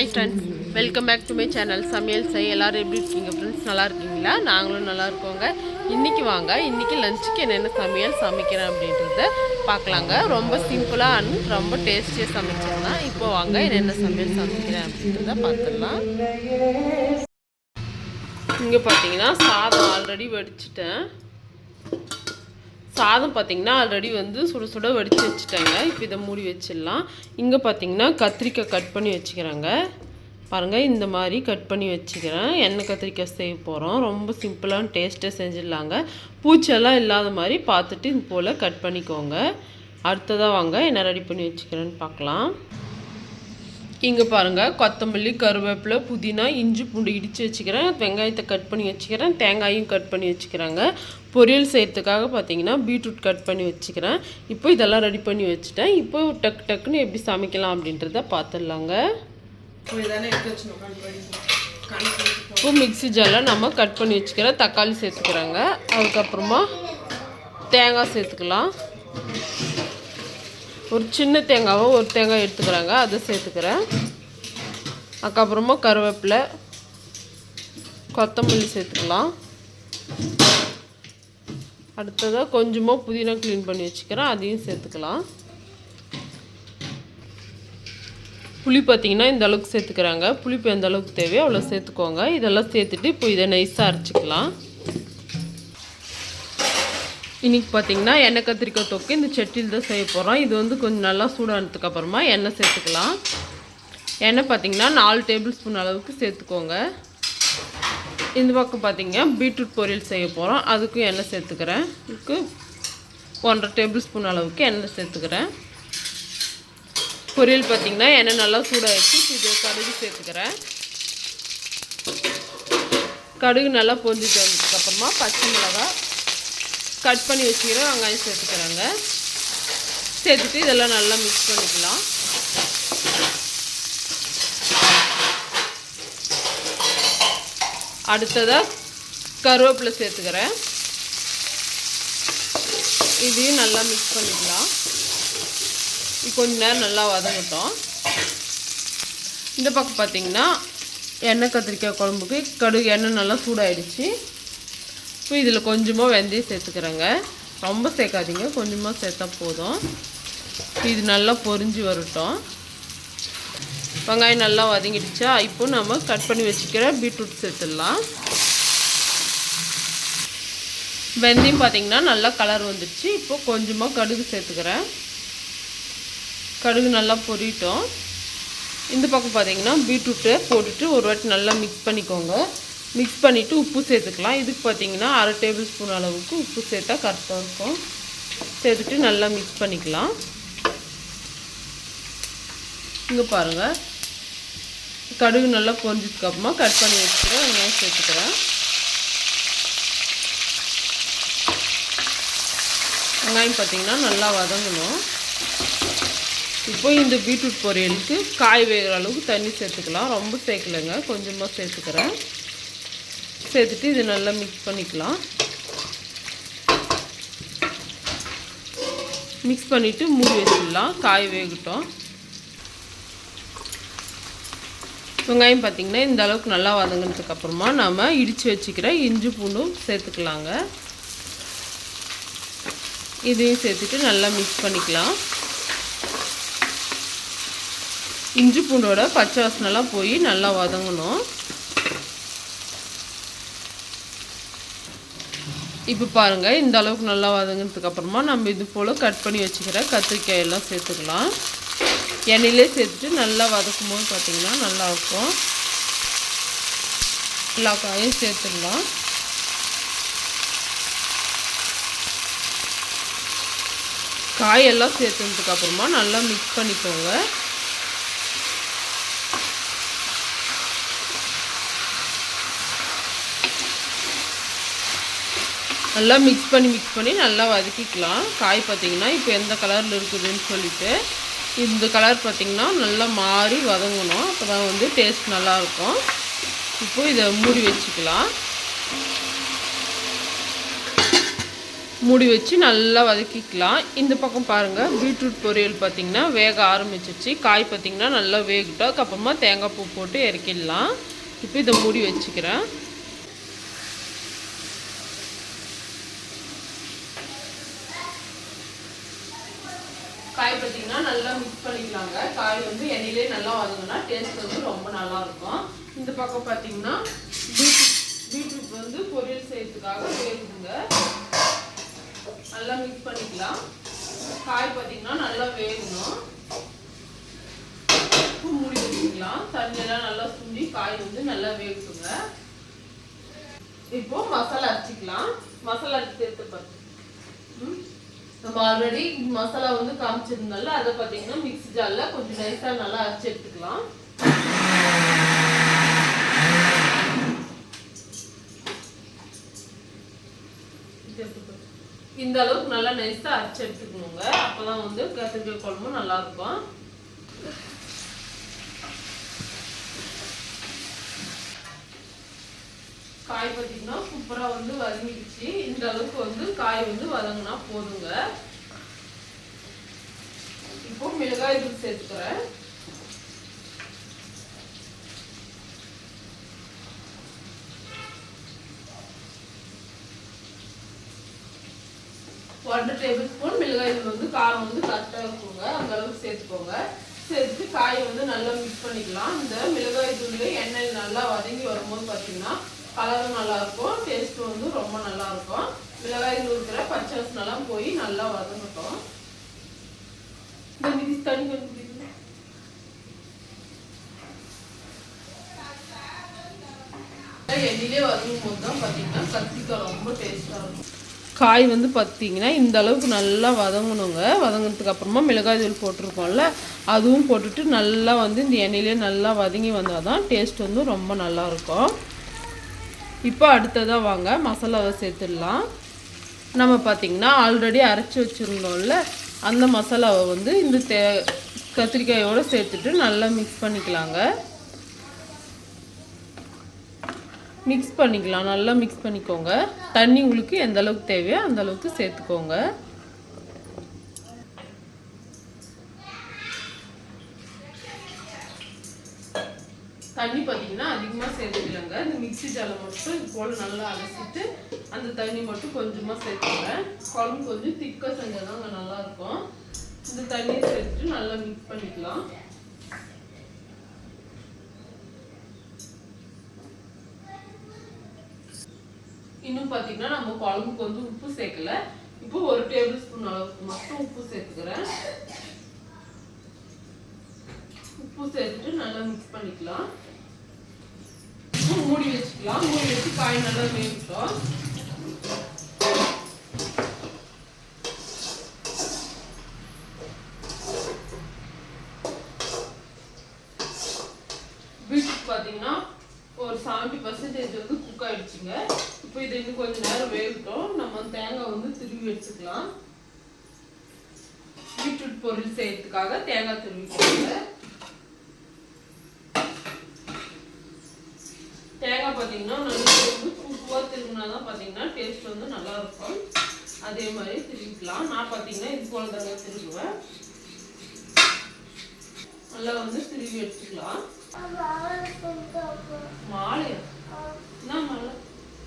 Hi friends welcome back to my channel சமையல் செய் எல்லாரும் எப்படி இருக்கீங்க ஃப்ரெண்ட்ஸ் நல்லா இருக்கீங்களா? நாங்களும் நல்லா இருக்கோங்க. இன்றைக்கி வாங்க இன்றைக்கி லஞ்சுக்கு என்னென்ன சமையல் சமைக்கிறேன் அப்படின்றத பார்க்கலாங்க. ரொம்ப சிம்பிளாக அண்ட் ரொம்ப டேஸ்டியாக சமைச்சிடலாம் இப்போ வாங்க என்னென்ன சமையல் சமைக்கிறேன் அப்படின்றத பார்த்துடலாம். இங்கே பார்த்தீங்கன்னா சாதம் ஆல்ரெடி வடிச்சிட்டேன். சாதம் பார்த்தீங்கன்னா ஆல்ரெடி வந்து சுட சுட வடித்து வச்சுட்டாங்க. இப்போ இதை மூடி வச்சிடலாம். இங்கே பார்த்தீங்கன்னா கத்திரிக்காய் கட் பண்ணி வச்சுக்கிறாங்க. பாருங்கள் இந்த மாதிரி கட் பண்ணி வச்சுக்கிறேன். எண்ணெய் கத்திரிக்காய் செய்ய போகிறோம் ரொம்ப சிம்பிளான டேஸ்ட்டாக செஞ்சிடலாங்க. பூச்செல்லாம் இல்லாத மாதிரி பார்த்துட்டு இது போல் கட் பண்ணிக்கோங்க. அடுத்ததாக வாங்க என்ன ரெடி பண்ணி வச்சுக்கிறேன்னு பார்க்கலாம். இங்கே பாருங்கள் கொத்தமல்லி கருவேப்பிலை புதினா இஞ்சி பூண்டு இடித்து வச்சுக்கிறேன். வெங்காயத்தை கட் பண்ணி வச்சுக்கிறேன். தேங்காயும் கட் பண்ணி வச்சுக்கிறேங்க. பொரியல் செய்கிறதுக்காக பார்த்தீங்கன்னா பீட்ரூட் கட் பண்ணி வச்சுக்கிறேன். இப்போ இதெல்லாம் ரெடி பண்ணி வச்சுட்டேன். இப்போ டக்கு டக்குன்னு எப்படி சமைக்கலாம் அப்படின்றத பார்த்துடலாங்க இப்போ மிக்ஸி ஜாரில் நம்ம கட் பண்ணி வச்சுக்கிற தக்காளி சேர்த்துக்கிறோங்க. அதுக்கப்புறமா தேங்காய் சேர்த்துக்கலாம். ஒரு சின்ன தேங்காவும் ஒரு தேங்காய் எடுத்துக்கிறாங்க. அதை சேர்த்துக்கிறேன். அதுக்கப்புறமா கருவேப்பிலை கொத்தமல்லி சேர்த்துக்கலாம். அடுத்ததாக கொஞ்சமாக புதினா க்ளீன் பண்ணி வச்சுக்கிறேன். அதையும் சேர்த்துக்கலாம். புளி பார்த்தீங்கன்னா இந்த அளவுக்கு சேர்த்துக்கிறாங்க. புளிப்பு எந்த அளவுக்கு தேவையோ அவ்வளோ சேர்த்துக்கோங்க. இதெல்லாம் சேர்த்துட்டு இப்போ இதை நைஸாக அரைச்சிக்கலாம். இன்றைக்கி பார்த்தீங்கன்னா எண்ணெய் கத்திரிக்காய் தொக்கு இந்த செட்டியில் தான் செய்ய போகிறோம் இது வந்து கொஞ்சம் நல்லா சூடானதுக்கு அப்புறமா எண்ணெய் சேர்த்துக்கலாம். எண்ணெய் பார்த்தீங்கன்னா நாலு டேபிள் ஸ்பூன் அளவுக்கு சேர்த்துக்கோங்க. இந்த பக்கம் பார்த்திங்கன்னா பீட்ரூட் பொரியல் செய்ய போகிறோம் அதுக்கும் எண்ணெய் சேர்த்துக்கிறேன். இதுக்கு ஒன்றரை டேபிள் ஸ்பூன் அளவுக்கு எண்ணெய் சேர்த்துக்கிறேன். பொரியல் பார்த்தீங்கன்னா எண்ணெய் நல்லா சூடாகிடுச்சு இது கடுகு சேர்த்துக்கிறேன். கடுகு நல்லா பொஞ்சிட்டு வந்ததுக்கப்புறமா பச்சை மிளகாய் கட் பண்ணி வச்சுக்கிற வெங்காயம் சேர்த்துக்கிறாங்க. சேர்த்துட்டு இதெல்லாம் நல்லா மிக்ஸ் பண்ணிக்கலாம். அடுத்ததாக கருவேப்பிலை சேர்த்துக்கிறேன். இதையும் நல்லா மிக்ஸ் பண்ணிக்கலாம். கொஞ்ச நேரம் நல்லா வதங்கட்டும். இந்த பக்கம் பார்த்திங்கன்னா எண்ணெய் கத்திரிக்காய் குழம்புக்கு கடுகு எண்ணெய் நல்லா சூடாயிடுச்சு. இப்போ இதில் கொஞ்சமாக வெந்தயம் சேர்த்துக்கிறேங்க. ரொம்ப சேர்க்காதீங்க. கொஞ்சமாக சேர்த்தா போதும். இது நல்லா பொரிஞ்சு வரட்டும். வெங்காயம் நல்லா வதங்கிடுச்சா? இப்போ நம்ம கட் பண்ணி வச்சுக்கிற பீட்ரூட் சேர்த்துடலாம். வெந்தயம் பார்த்தீங்கன்னா நல்லா கலர் வந்துடுச்சு. இப்போ கொஞ்சமாக கடுகு சேர்த்துக்கிறேன். கடுகு நல்லா பொரியட்டும் இந்த பக்கம் பார்த்தீங்கன்னா பீட்ரூட்டை போட்டுட்டு ஒரு வாட்டி நல்லா மிக்ஸ் பண்ணிக்கோங்க. மிக்ஸ் பண்ணிவிட்டு உப்பு சேர்த்துக்கலாம். இதுக்கு பார்த்தீங்கன்னா அரை டேபிள் ஸ்பூன் அளவுக்கு உப்பு சேர்த்தா கரெக்டாக இருக்கும். சேர்த்துட்டு நல்லா மிக்ஸ் பண்ணிக்கலாம். இங்கே பாருங்கள் கடுகு நல்லா பொரிஞ்சதுக்கப்புறமா கட் பண்ணி வச்சுக்கிறேன் வெங்காயம் சேர்த்துக்கிறேன். வெங்காயம் பார்த்தீங்கன்னா நல்லா வதங்கணும். இப்போ இந்த பீட்ரூட் பொரியலுக்கு காய் வேகிற அளவுக்கு தண்ணி சேர்த்துக்கலாம். ரொம்ப சேர்க்கலைங்க. கொஞ்சமாக சேர்த்துக்கிறேன். சேர்த்துட்டு இது நல்லா மிக்ஸ் பண்ணிக்கலாம். மிக்ஸ் பண்ணிவிட்டு மூடி வச்சிடலாம். காய் வேகட்டும். வெங்காயம் பார்த்திங்கன்னா இந்த அளவுக்கு நல்லா வதங்கினதுக்கு அப்புறமா நம்ம இடித்து வச்சுக்கிற இஞ்சி பூண்டும் சேர்த்துக்கலாங்க. இதையும் சேர்த்துட்டு நல்லா மிக்ஸ் பண்ணிக்கலாம். இஞ்சி பூண்டோட பச்சை வாசனைலாம் போய் நல்லா வதங்கணும். இப்போ பாருங்கள் இந்த அளவுக்கு நல்லா வதங்கினதுக்கு அப்புறமா நம்ம இது போல் கட் பண்ணி வச்சுக்கிற கத்திரிக்காய் எல்லாம் சேர்த்துக்கலாம். எண்ணெயிலே சேர்த்துட்டு நல்லா வதக்கும் போது பார்த்திங்கன்னா நல்லாயிருக்கும் எல்லா காயும் சேர்த்துடலாம். காயெல்லாம் சேர்த்துனதுக்கப்புறமா நல்லா மிக்ஸ் பண்ணிக்கோங்க. நல்லா மிக்ஸ் பண்ணி மிக்ஸ் பண்ணி நல்லா வதக்கிக்கலாம். காய் பார்த்திங்கன்னா இப்போ எந்த கலரில் இருக்குதுன்னு சொல்லிட்டு இந்த கலர் பார்த்திங்கன்னா நல்லா மாறி வதங்கணும். அப்போ தான் வந்து டேஸ்ட் நல்லாயிருக்கும் இப்போ இதை மூடி வச்சுக்கலாம். மூடி வச்சு நல்லா வதக்கிக்கலாம். இந்த பக்கம் பாருங்கள் பீட்ரூட் பொரியல் பார்த்திங்கன்னா வேக ஆரம்பிச்சிச்சு காய் பார்த்திங்கன்னா நல்லா வேகட்டும். அதுக்கப்புறமா தேங்காய் பூ போட்டு இறக்கிடலாம். இப்போ இதை மூடி வச்சுக்கிறேன் காய் பார்த்தீங்கன்னா நல்லா மிக்ஸ் பண்ணிக்கலாங்க காய் வந்து எண்ணெயிலே நல்லா வதங்கினா டேஸ்ட் வந்து ரொம்ப நல்லா இருக்கும் இந்த பக்கம் பார்த்தீங்கன்னா பீட்ரூட் பீட்ரூட் வந்து பொரியல் செய்யறதுக்காக வேகுதுங்க நல்லா மிக்ஸ் பண்ணிக்கலாம். காய் பார்த்தீங்கன்னா நல்லா வேகணும். உப்பு மூடி வச்சுக்கலாம். தண்ணியெல்லாம் நல்லா சுண்டி காய் வந்து நல்லா வேகட்டுங்க. இப்போ மசாலா அரைச்சிக்கலாம். மசாலா அரைச்சி சேர்த்து நம்ம ஆல்ரெடி மசாலா வந்து காமிச்சிருந்தால அதை பார்த்தீங்கன்னா மிக்ஸி ஜாரில் கொஞ்சம் நைஸாக நல்லா அரைச்சி எடுத்துக்கலாம். இந்த அளவுக்கு நல்லா நைஸாக அரைச்சி எடுத்துக்கணுங்க. அப்பதான் வந்து கத்திரிக்காய் குழம்பு நல்லா இருக்கும். காய் பார்த்தீங்கன்னா சூப்பராக வந்து வதங்கிடுச்சு. இந்த அளவுக்கு வந்து காய் வந்து வதங்கினா போதுங்க. இப்போ மிளகாய் தூள் சேர்த்துக்கிறேன். ஒன்றரை டேபிள் ஸ்பூன் மிளகாய் தூள் வந்து காரம் வந்து கரெக்டாக இருக்குங்க. அந்த அளவுக்கு சேர்த்துக்கோங்க. சேர்த்து காயை வந்து நல்லா மிக்ஸ் பண்ணிக்கலாம். இந்த மிளகாய் தூள் எண்ணெய் நல்லா வதங்கி வரும்போது பார்த்தீங்கன்னா கலரும் நல்லாயிருக்கும் டேஸ்ட்டும் வந்து ரொம்ப நல்லா இருக்கும். மிளகாய் தூள் இருக்கிற பச்சை வசனெல்லாம் போய் நல்லா வதங்கட்டும். இந்த மிதி தண்ணி கொஞ்சம் எண்ணெயிலே வதங்கும் போது தான் பார்த்தீங்கன்னா கத்திரிக்காய் ரொம்ப டேஸ்ட்டாக இருக்கும். காய் வந்து பார்த்தீங்கன்னா இந்த அளவுக்கு நல்லா வதங்கணுங்க. வதங்கினதுக்கு அப்புறமா மிளகாய் தூள் போட்டிருக்கோம்ல அதுவும் போட்டுட்டு நல்லா வந்து இந்த எண்ணெயிலே நல்லா வதங்கி வந்தால் தான் டேஸ்ட் வந்து ரொம்ப நல்லாயிருக்கும். இப்போ அடுத்ததாக வாங்க மசாலாவை சேர்த்துடலாம். நம்ம பார்த்திங்கன்னா ஆல்ரெடி அரைச்சி வச்சுருந்தோம்ல அந்த மசாலாவை வந்து இந்த தே கத்திரிக்காயோடு சேர்த்துட்டு நல்லா மிக்ஸ் பண்ணிக்கலாங்க. மிக்ஸ் பண்ணிக்கலாம். நல்லா மிக்ஸ் பண்ணிக்கோங்க. தண்ணி உங்களுக்கு எந்த அளவுக்கு தேவையோ அந்த அளவுக்கு சேர்த்துக்கோங்க. தண்ணி பார்த்தீங்கன்னா அதிகமாக சேர்த்துக்கலங்க. இந்த மிக்ஸி ஜாரில் மட்டும் இது போல் நல்லா அலசிட்டு அந்த தண்ணி மட்டும் கொஞ்சமாக சேர்த்துக்கிறேன் குழம்பு கொஞ்சம் திக்காக செஞ்சால் தாங்க நல்லாயிருக்கும் இந்த தண்ணியை சேர்த்துட்டு நல்லா மிக்ஸ் பண்ணிக்கலாம். இன்னும் பார்த்தீங்கன்னா நம்ம குழம்புக்கு வந்து உப்பு சேர்க்கல. இப்போ ஒரு டேபிள் ஸ்பூன் அளவுக்கு மட்டும் உப்பு சேர்த்துக்கிறேன். உப்பு சேர்த்துட்டு நல்லா மிக்ஸ் பண்ணிக்கலாம். மூடி வச்சுக்கலாம். மூடி வச்சு காய் நல்லா வேகட்டும் பீட்ரூட் பார்த்தீங்கன்னா ஒரு செவன்ட்டி பர்சன்டேஜ் வந்து குக் ஆயிடுச்சுங்க இப்போ இது இன்னும் கொஞ்ச நேரம் வேகட்டும். நம்ம தேங்காய் வந்து திருவி எடுத்துக்கலாம் பீட்ரூட் பொருள் செய்யறதுக்காக தேங்காய் திருவிக்கோங்க தேங்காய் பார்த்தீங்கன்னா நல்லா வந்து பூவாக திருவினா தான் பார்த்தீங்கன்னா டேஸ்ட் வந்து நல்லா இருக்கும். அதே மாதிரி திருவிக்கலாம். நான் பார்த்தீங்கன்னா இது போல தாங்க திருவுவேன். நல்லா வந்து திருவி எடுத்துக்கலாம் மாலை என்ன மாலை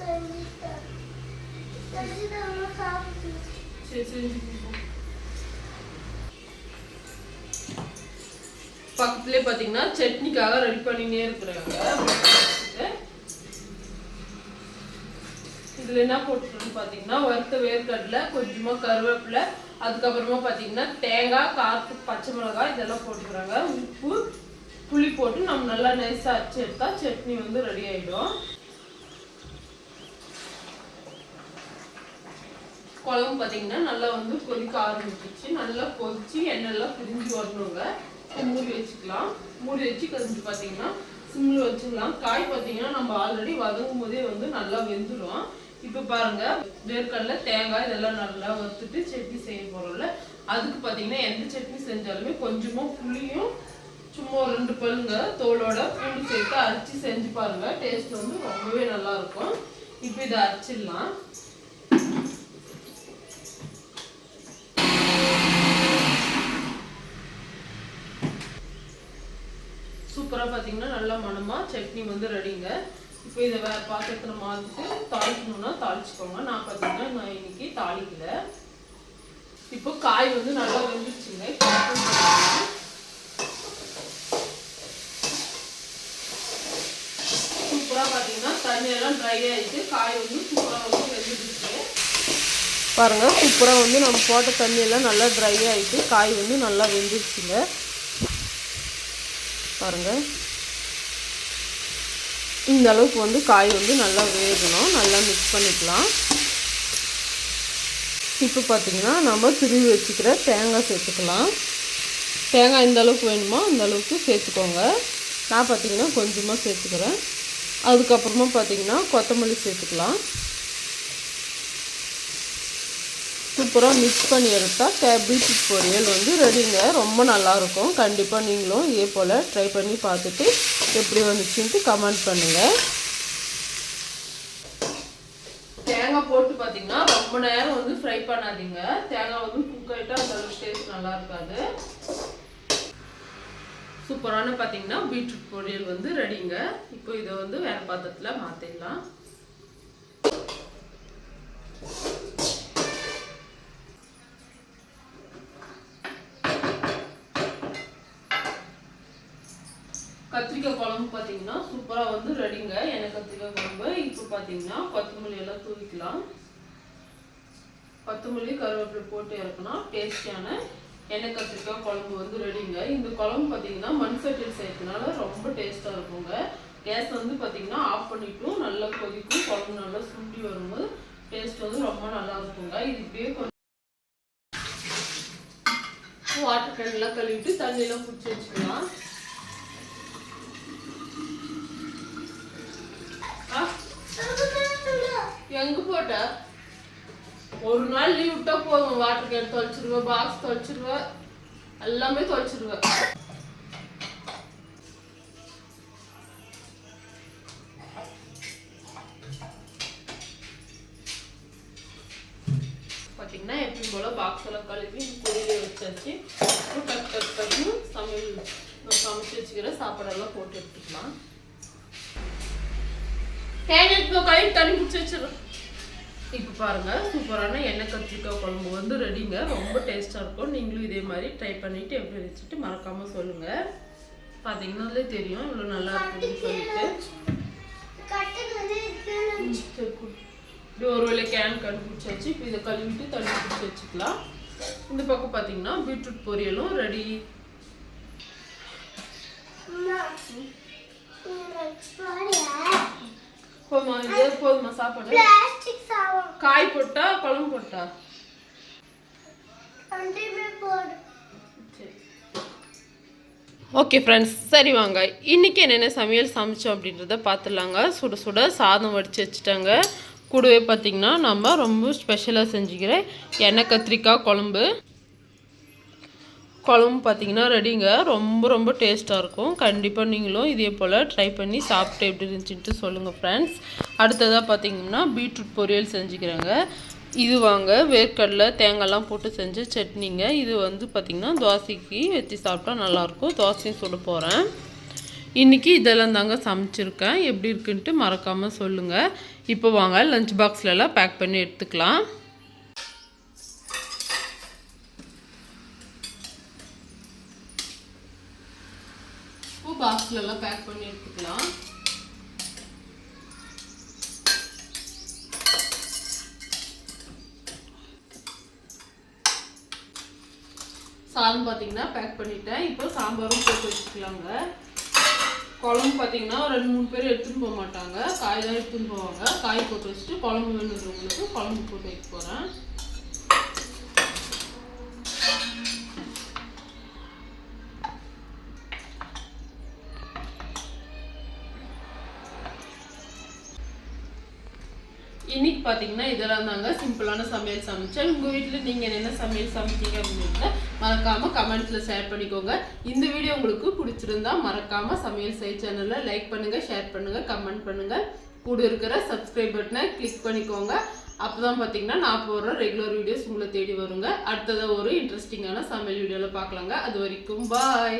சரி செஞ்சு கொடுப்போம் பக்கத்துலேயே பார்த்தீங்கன்னா சட்னிக்காக ரெடி பண்ணினே இருக்கிறாங்க. இதில் என்ன போட்டுருன்னு பார்த்தீங்கன்னா வறுத்த வேர்க்கடலை கொஞ்சமாக கருவேப்பிலை அதுக்கப்புறமா பார்த்தீங்கன்னா தேங்காய் காற்று பச்சை மிளகாய் இதெல்லாம் போட்டுக்கிறாங்க. உப்பு புளி போட்டு நம்ம நல்லா நைஸாக அரைச்சி எடுத்தா சட்னி வந்து ரெடி ஆகிடும் குழம்பு பார்த்தீங்கன்னா நல்லா வந்து கொதிக்க ஆரம்பிச்சிச்சு நல்லா கொதிச்சு எண்ணெய்லாம் பிரிஞ்சு வரணுங்க. மூடி வச்சுக்கலாம். மூடி வச்சு கொஞ்சம் பார்த்தீங்கன்னா சிம்மில் வச்சுக்கலாம். காய் பார்த்தீங்கன்னா நம்ம ஆல்ரெடி வதங்கும் போதே வந்து நல்லா வெந்துடும் இப்போ பாருங்க வேர்க்கடலை தேங்காய் இதெல்லாம் நல்லா வறுத்துட்டு சட்னி செய்ய போகிறோம்ல அதுக்கு பார்த்தீங்கன்னா எந்த சட்னி செஞ்சாலுமே கொஞ்சமாக புளியும் சும்மா ஒரு ரெண்டு பல்லுங்க தோலோட பூண்டு சேர்த்து அரைச்சி செஞ்சு பாருங்கள் டேஸ்ட் வந்து ரொம்பவே நல்லாயிருக்கும் இப்போ இதை அரைச்சிடலாம். சூப்பராக பார்த்தீங்கன்னா நல்லா மனமாக சட்னி வந்து ரெடிங்க. இப்போ இதை வேறு பாத்திரத்தில் மாற்றிட்டு தாளிக்கணும்னா தாளிச்சுக்கோங்க. நான் பார்த்தீங்கன்னா நான் இன்னைக்கு தாளிக்கல. இப்போ காய் வந்து நல்லா வெந்துருச்சுங்க. சூப்பராக பார்த்தீங்கன்னா தண்ணியெல்லாம் ட்ரை ஆகிட்டு காய் வந்து சூப்பராக வந்து வெந்துருச்சு. பாருங்கள் சூப்பராக வந்து நம்ம போட்ட தண்ணியெல்லாம் நல்லா ட்ரை ஆகிட்டு காய் வந்து நல்லா வெந்துருச்சுங்க. பாருங்கள் இந்த அளவுக்கு வந்து காய் வந்து நல்லா வேகணும். நல்லா மிக்ஸ் பண்ணிக்கலாம். இப்போ பார்த்தீங்கன்னா நம்ம திருவி வச்சுக்கிற தேங்காய் சேர்த்துக்கலாம். தேங்காய் இந்த அளவுக்கு வேணுமோ? அந்த அளவுக்கு சேர்த்துக்கோங்க. நான் பார்த்தீங்கன்னா கொஞ்சமாக சேர்த்துக்கிறேன். அதுக்கப்புறமா பார்த்தீங்கன்னா கொத்தமல்லி சேர்த்துக்கலாம். சூப்பராக மிக்ஸ் பண்ணி எடுத்தால் கே பீட்ரூட் பொரியல் வந்து ரெடிங்க. ரொம்ப நல்லாயிருக்கும் கண்டிப்பாக நீங்களும் இதே போல் ட்ரை பண்ணி பார்த்துட்டு எப்படி வந்துச்சுன்ட்டு கமெண்ட் பண்ணுங்கள் தேங்காய் போட்டு பார்த்தீங்கன்னா ரொம்ப நேரம் வந்து ஃப்ரை பண்ணாதீங்க. தேங்காய் வந்து குக் ஆகிட்டா அந்த அளவுக்கு டேஸ்ட் நல்லா இருக்காது. சூப்பரான பார்த்தீங்கன்னா பீட்ரூட் பொரியல் வந்து ரெடிங்க இப்போ இதை வந்து வேறு பாத்திரத்தில் மாற்றிடலாம் பார்த்தீங்கன்னா வந்து ரெடிங்க. எனக்கு கத்திரிக்காய் குழம்பு. இப்போ பார்த்தீங்கன்னா கொத்தமல்லி எல்லாம் தூவிக்கலாம். கொத்தமல்லி கருவேப்பிலை போட்டு இறக்கணும் டேஸ்டியான எண்ணெய் கத்திரிக்காய் குழம்பு வந்து ரெடிங்க. இந்த குழம்பு பார்த்தீங்கன்னா மண் சட்டில் செய்யறதுனால ரொம்ப டேஸ்ட்டாக இருக்குங்க. கேஸ் வந்து பார்த்தீங்கன்னா ஆஃப் பண்ணிட்டும் நல்லா கொதிக்கும். குழம்பு நல்லா சுண்டி வரும்போது டேஸ்ட் வந்து ரொம்ப நல்லா இருக்குங்க. இது இப்படியே கொஞ்சம் வாட்டர் கேன்லாம் கழுவிட்டு தண்ணியெல்லாம் பிடிச்சி வச்சுக்கலாம். எங்க போட்ட? ஒரு நாள் லீவ் விட்டா போதும். வாட்டர் கேன் தொலைச்சிருவேன் பாக்ஸ் தொலைச்சிருவேன். எல்லாமே தொலைச்சிருவேன். பார்த்தீங்கன்னா எப்பயும் போல் பாக்ஸ் எல்லாம் கழுவி பொரியல வச்சாச்சு. இப்போ டக் டக் டக்னு சமையல் நான் சமைச்சு வச்சுக்கிற சாப்பாடெல்லாம் போட்டு எடுத்துக்கலாம். தேங்காய் இப்போ கழுவி தண்ணி பிடிச்சி வச்சிடறேன். இப்போ பாருங்க சூப்பரான எண்ணெய் கத்திரிக்காய் குழம்பு வந்து ரெடிங்க ரொம்ப டேஸ்ட்டாக இருக்கும். நீங்களும் இதே மாதிரி ட்ரை பண்ணிட்டு எப்படி வச்சுட்டு மறக்காம சொல்லுங்க. பார்த்தீங்கன்னாலே தெரியும் இவ்வளோ நல்லா இருக்குன்னு சொல்லிட்டு. ம், சரி, இப்படி ஒரு வேளை கேன் கண்டுபிடிச்சாச்சு. இப்போ இதை கழுவிட்டு தண்ணி பிடிச்சி வச்சுக்கலாம். இந்த பக்கம் பார்த்தீங்கன்னா பீட்ரூட் பொரியலும் ரெடி போதுமா? இது போதுமா? சாப்பாடு? காய் போட்டா குழம்பு போட்டா? ஓகே ஃப்ரெண்ட்ஸ் சரி. வாங்க. இன்றைக்கி என்னென்ன சமையல் சமைச்சோம் அப்படின்றத பார்த்துடலாங்க சுட சுட சாதம் வடித்து வச்சுட்டாங்க. கூடவே பார்த்திங்கன்னா நம்ம ரொம்ப ஸ்பெஷலாக செஞ்சுக்கிற எண்ணெய் கத்திரிக்காய் குழம்பு. குழம்பு பார்த்தீங்கன்னா ரெடிங்க ரொம்ப ரொம்ப டேஸ்ட்டாக இருக்கும். கண்டிப்பாக நீங்களும் இதே போல் ட்ரை பண்ணி சாப்பிட்டு எப்படி இருந்துச்சுன்ட்டு சொல்லுங்கள் ஃப்ரெண்ட்ஸ் அடுத்ததாக பார்த்தீங்கன்னா பீட்ரூட் பொரியல் செஞ்சுக்கிறேங்க. இது வாங்க வேர்க்கடலை தேங்காய்லாம் போட்டு செஞ்ச சட்னிங்க. இது வந்து பார்த்திங்கன்னா தோசைக்கு வச்சு சாப்பிட்டா நல்லாயிருக்கும். தோசையும் சுட போகிறேன் இன்றைக்கி இதெல்லாம் தாங்க சமைச்சிருக்கேன். எப்படி இருக்குன்ட்டு மறக்காமல் சொல்லுங்கள் இப்போ வாங்க லஞ்ச் பாக்ஸ்லலாம் பேக் பண்ணி எடுத்துக்கலாம் இப்போ பாக்ஸ்லலாம் பேக் பண்ணி எடுத்துக்கலாம். சாதம் பார்த்தீங்கன்னா பேக் பண்ணிட்டேன். இப்போ சாம்பாரும் போட்டு வச்சுக்கலாங்க. குழம்பு பார்த்தீங்கன்னா ஒரு ரெண்டு மூணு பேர் எடுத்துன்னு போக மாட்டாங்க. காய் தான் எடுத்துன்னு போவாங்க. காய் போட்டு வச்சுட்டு குழம்பு வேணுன்றவங்களுக்கு குழம்பு போட்டு வைக்க போகிறேன் இன்னைக்கு பார்த்தீங்கன்னா இதெல்லாம் தாங்க சிம்பிளான சமையல் சமைச்சேன். உங்கள் வீட்டில் நீங்கள் என்னென்ன சமையல் சமைச்சீங்க அப்படின்றத மறக்காமல் கமெண்ட்ஸில் ஷேர் பண்ணிக்கோங்க. இந்த வீடியோ உங்களுக்கு பிடிச்சிருந்தா மறக்காமல் சமையல் செய் சேனலில் லைக் பண்ணுங்கள் ஷேர் பண்ணுங்கள் கமெண்ட் பண்ணுங்கள் கூட இருக்கிற சப்ஸ்கிரைப் பட்டனை கிளிக் பண்ணிக்கோங்க. அப்போ தான் பார்த்தீங்கன்னா நான் போடுற ரெகுலர் வீடியோஸ் உங்களை தேடி வருங்க. அடுத்ததாக ஒரு இன்ட்ரெஸ்டிங்கான சமையல் வீடியோவில் பார்க்கலாங்க. அது வரைக்கும் பாய்